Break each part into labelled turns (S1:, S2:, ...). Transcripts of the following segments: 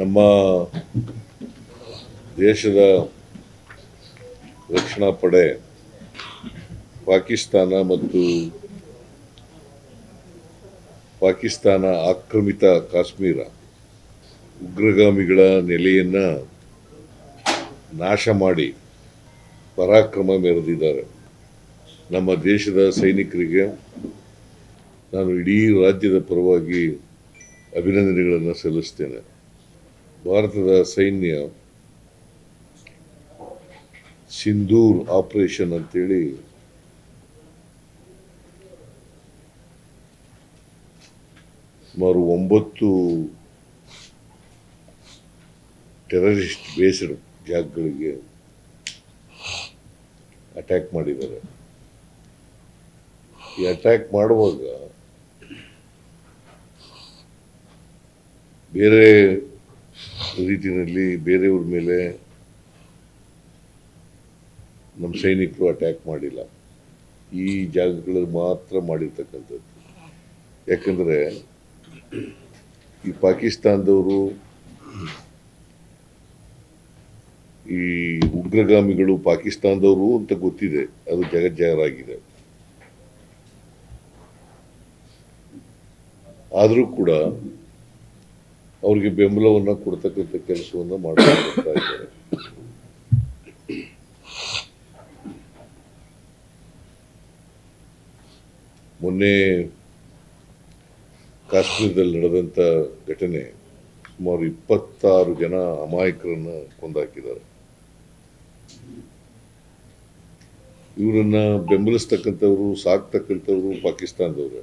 S1: ನಮ್ಮ ದೇಶದ ರಕ್ಷಣಾ ಪಡೆ ಪಾಕಿಸ್ತಾನ ಮತ್ತು ಪಾಕಿಸ್ತಾನ ಆಕ್ರಮಿತ ಕಾಶ್ಮೀರ ಉಗ್ರಗಾಮಿಗಳ ನೆಲೆಯನ್ನು ನಾಶ ಮಾಡಿ ಪರಾಕ್ರಮ ಮೆರೆದಿದ್ದಾರೆ. ನಮ್ಮ ದೇಶದ ಸೈನಿಕರಿಗೆ ನಾನು ಇಡೀ ರಾಜ್ಯದ ಪರವಾಗಿ ಅಭಿನಂದನೆಗಳನ್ನು ಸಲ್ಲಿಸ್ತೇನೆ. ಭಾರತದ ಸೈನ್ಯ ಸಿಂಧೂರ್ ಆಪರೇಷನ್ ಅಂತೇಳಿ ಸುಮಾರು ಒಂಬತ್ತು ಟೆರರಿಸ್ಟ್ ಬೇಸ್ಡ್ ಜಾಗಗಳಿಗೆ ಅಟ್ಯಾಕ್ ಮಾಡಿದ್ದಾರೆ. ಈ ಅಟ್ಯಾಕ್ ಮಾಡುವಾಗ ಬೇರೆ ರೀತಿಯಲ್ಲಿ ಬೇರೆಯವ್ರ ಮೇಲೆ ನಮ್ಮ ಸೈನಿಕರು ಅಟ್ಯಾಕ್ ಮಾಡಿಲ್ಲ. ಈ ಜಾಗಗಳಲ್ಲಿ ಮಾತ್ರ ಮಾಡಿರ್ತಕ್ಕಂಥದ್ದು. ಯಾಕಂದರೆ ಈ ಪಾಕಿಸ್ತಾನದವರು ಈ ಉಗ್ರಗಾಮಿಗಳು ಪಾಕಿಸ್ತಾನದವರು ಅಂತ ಗೊತ್ತಿದೆ. ಅದು ಜಗಜ್ಜಾಹರಾಗಿದೆ ಆದರೂ ಕೂಡ ಅವ್ರಿಗೆ ಬೆಂಬಲವನ್ನು ಕೊಡ್ತಕ್ಕಂಥ ಕೆಲಸವನ್ನು ಮಾಡ್ತಾ ಇದ್ದಾರೆ. ಮೊನ್ನೆ ಕಾಶ್ಮೀರದಲ್ಲಿ ನಡೆದಂಥ ಘಟನೆ ಸುಮಾರು ಇಪ್ಪತ್ತಾರು ಜನ ಅಮಾಯಕರನ್ನ ಕೊಂದಾಕಿದ್ದಾರೆ. ಇವರನ್ನು ಬೆಂಬಲಿಸ್ತಕ್ಕಂಥವ್ರು, ಸಾಕ್ತಕ್ಕಂಥವ್ರು ಪಾಕಿಸ್ತಾನದವ್ರೆ.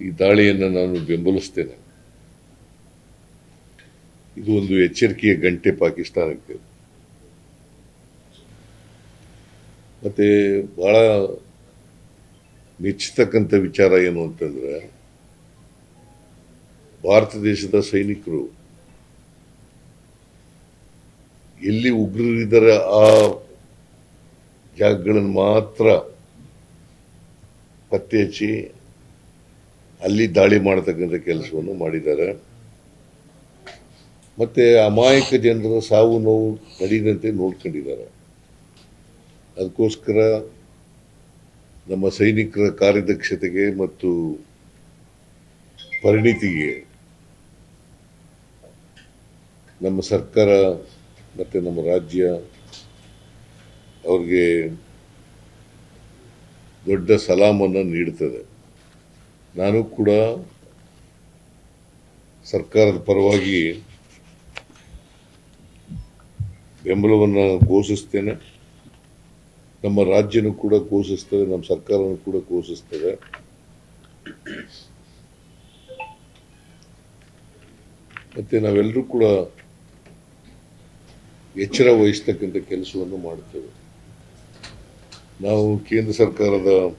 S1: ಈ ದಾಳಿಯನ್ನು ನಾನು ಬೆಂಬಲಿಸ್ತೇನೆ. ಇದು ಒಂದು ಎಚ್ಚರಿಕೆಯ ಗಂಟೆ ಪಾಕಿಸ್ತಾನಕ್ಕೆ. ಮತ್ತೆ ಬಹಳ ಮೆಚ್ಚತಕ್ಕಂಥ ವಿಚಾರ ಏನು ಅಂತಂದ್ರೆ, ಭಾರತ ದೇಶದ ಸೈನಿಕರು ಎಲ್ಲಿ ಉಗ್ರರಿದ್ದಾರೆ ಆ ಜಾಗಗಳನ್ನು ಮಾತ್ರ ಪತ್ತೆ ಹಚ್ಚಿ ಅಲ್ಲಿ ದಾಳಿ ಮಾಡತಕ್ಕಂಥ ಕೆಲಸವನ್ನು ಮಾಡಿದ್ದಾರೆ. ಮತ್ತೆ ಅಮಾಯಕ ಜನರ ಸಾವು ನೋವು ನಡೀದಂತೆ ನೋಡ್ಕೊಂಡಿದ್ದಾರೆ. ಅದಕ್ಕೋಸ್ಕರ ನಮ್ಮ ಸೈನಿಕರ ಕಾರ್ಯದಕ್ಷತೆಗೆ ಮತ್ತು ಪರಿಣಿತಿಗೆ ನಮ್ಮ ಸರ್ಕಾರ ಮತ್ತು ನಮ್ಮ ರಾಜ್ಯ ಅವ್ರಿಗೆ ದೊಡ್ಡ ಸಲಾಮನ್ನು ನೀಡುತ್ತದೆ ನಾನು ಕೂಡ ಸರ್ಕಾರದ ಪರವಾಗಿ ಬೆಂಬಲವನ್ನು ಘೋಷಿಸ್ತೇನೆ. ನಮ್ಮ ರಾಜ್ಯನೂ ಕೂಡ ಘೋಷಿಸ್ತದೆ, ನಮ್ಮ ಸರ್ಕಾರನೂ ಕೂಡ ಘೋಷಿಸ್ತದೆ. ಮತ್ತೆ ನಾವೆಲ್ಲರೂ ಕೂಡ ಎಚ್ಚರ ವಹಿಸ್ತಕ್ಕಂಥ ಕೆಲಸವನ್ನು ಮಾಡ್ತೇವೆ. ನಾವು ಕೇಂದ್ರ ಸರ್ಕಾರದ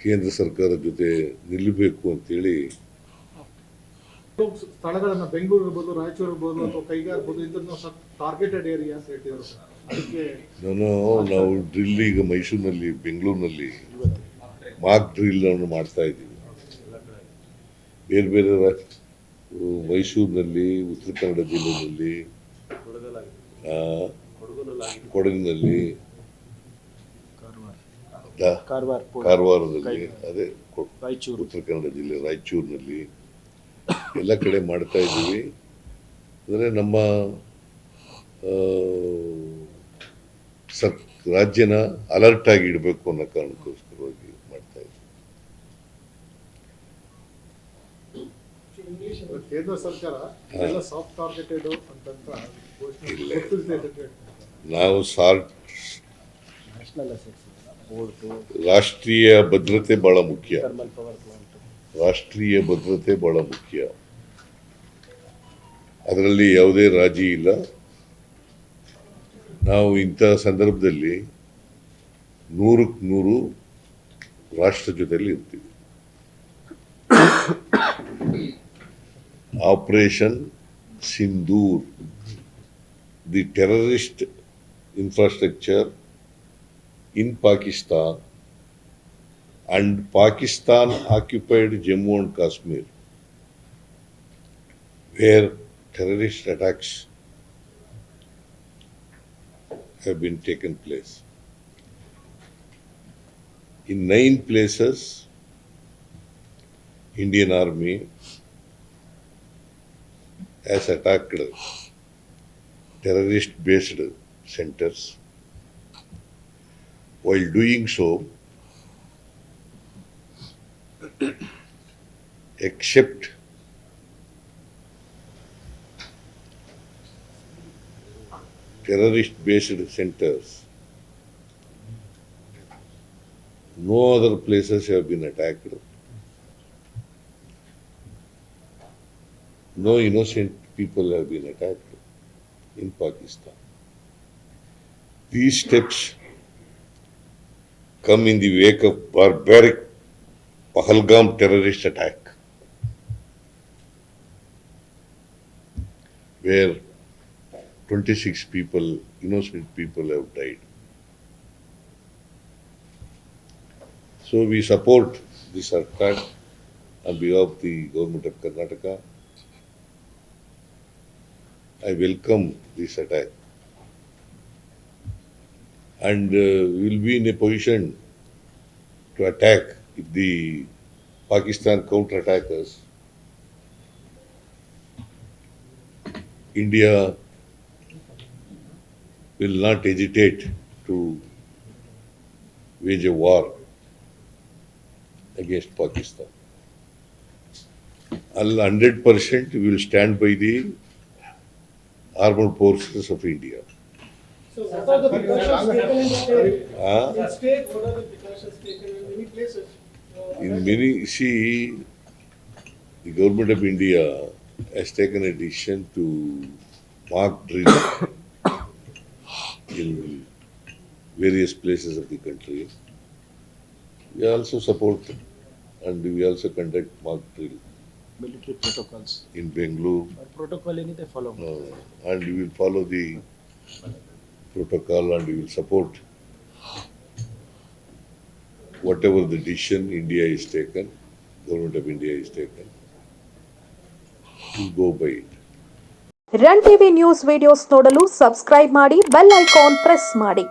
S1: ಕೇಂದ್ರ ಸರ್ಕಾರದ ಜೊತೆ ನಿಲ್ಲಬೇಕು ಅಂತೇಳಿ
S2: ಸ್ಥಳಗಳನ್ನು ಬೆಂಗಳೂರು ಇರ್ಬೋದು ರಾಯಚೂರು ಇರ್ಬೋದು ಅಥವಾ ಕೈಗಾರ ಇರ್ಬೋದು ಇದನ್ನು ಟಾರ್ಗೆಟೆಡ್ ಏರಿಯಾ ಅಂತ ಹೇಳ್ತಿದ್ರು ಅದಕ್ಕೆ
S1: ನಾನು ನಾವು ಡ್ರಿಲ್ ಈಗ ಮೈಸೂರಿನಲ್ಲಿ ಬೆಂಗಳೂರಿನಲ್ಲಿ ಮಾರ್ಕ್ ಡ್ರಿಲ್ ಅನ್ನು ಮಾಡ್ತಾ ಇದ್ದೀವಿ. ಬೇರೆ ಬೇರೆ ಮೈಸೂರಿನಲ್ಲಿ ಉತ್ತರ ಕನ್ನಡ ಜಿಲ್ಲೆಯಲ್ಲಿ ಕೊಡಗಿನಲ್ಲಿ ಕಾರವಾರದಲ್ಲಿ ಅದೇ ಕೊ-
S3: ರಾಯಚೂರು.
S1: ಉತ್ತರ ಕನ್ನಡ ಜಿಲ್ಲೆ ರಾಯಚೂರಿನಲ್ಲಿ ಎಲ್ಲ ಕಡೆ ಮಾಡ್ತಾ ಇದ್ದೀವಿ. ಅಂದರೆ ನಮ್ಮ ಸಕ್ ಸರ್ ರಾಜ್ಯನ ಅಲರ್ಟ್ ಆಗಿ ಇಡಬೇಕು ಅನ್ನೋ ಕಾರಣಕ್ಕೋಸ್ಕರವಾಗಿ ಮಾಡ್ತಾ ಇದ್ದೀವಿ.
S2: ಕೇಂದ್ರ ಸರ್ಕಾರ ಎಲ್ಲ ಸಾಫ್ಟ್ ಟಾರ್ಗೆಟೆಡ್ ಅಂತಂತ
S1: ನಾವು ಸಾರ್ಟ್
S3: ನ್ಯಾಷನಲ್ ಅಸೆಟ್ಸ್ ಪೋರ್ಟು
S1: ರಾಷ್ಟ್ರೀಯ ಭದ್ರತೆ ಬಹಳ ಮುಖ್ಯ. ರಾಷ್ಟ್ರೀಯ ಭದ್ರತೆ ಬಹಳ ಮುಖ್ಯ. ಅದರಲ್ಲಿ ಯಾವುದೇ ರಾಜಿ ಇಲ್ಲ. ನಾವು ಇಂಥ ಸಂದರ್ಭದಲ್ಲಿ ನೂರಕ್ಕೆ ನೂರು ರಾಷ್ಟ್ರ ಜೊತೆಯಲ್ಲಿ ಇರ್ತೀವಿ. Operation Sindoor, the terrorist infrastructure in Pakistan and Pakistan occupied Jammu and Kashmir, where terrorist attacks have been taken place. In nine places, Indian Army has attacked terrorist-based centers while doing so, except terrorist based centers, no other places have been attacked. No innocent people have been attacked in Pakistan. These steps come in the wake of barbaric Pahalgam terrorist attack, where 26 people, innocent people, have died. So we support this attack on behalf of the government of Karnataka. I welcome this attack. And uh, we will be in a position to attack if the Pakistan counterattack us. India will not hesitate to wage a war against Pakistan. Al 100% we will stand by the armed forces of India.
S2: So what are the precautions taken in state?
S1: Huh?
S2: In state, what are the precautions taken in many places?
S1: Uh, In many, see, the government of India has taken a decision to mark drilling in various places of the country. We also support and we also conduct mock drill
S3: military protocols
S1: in Bengaluru
S3: or protocol any they follow.
S1: uh, and we will follow the protocol and we will support whatever the decision India is taken, government of India is taken, we'll go by it.
S4: Run TV news videos ನೋಡಲು subscribe ಮಾಡಿ bell icon press ಮಾಡಿ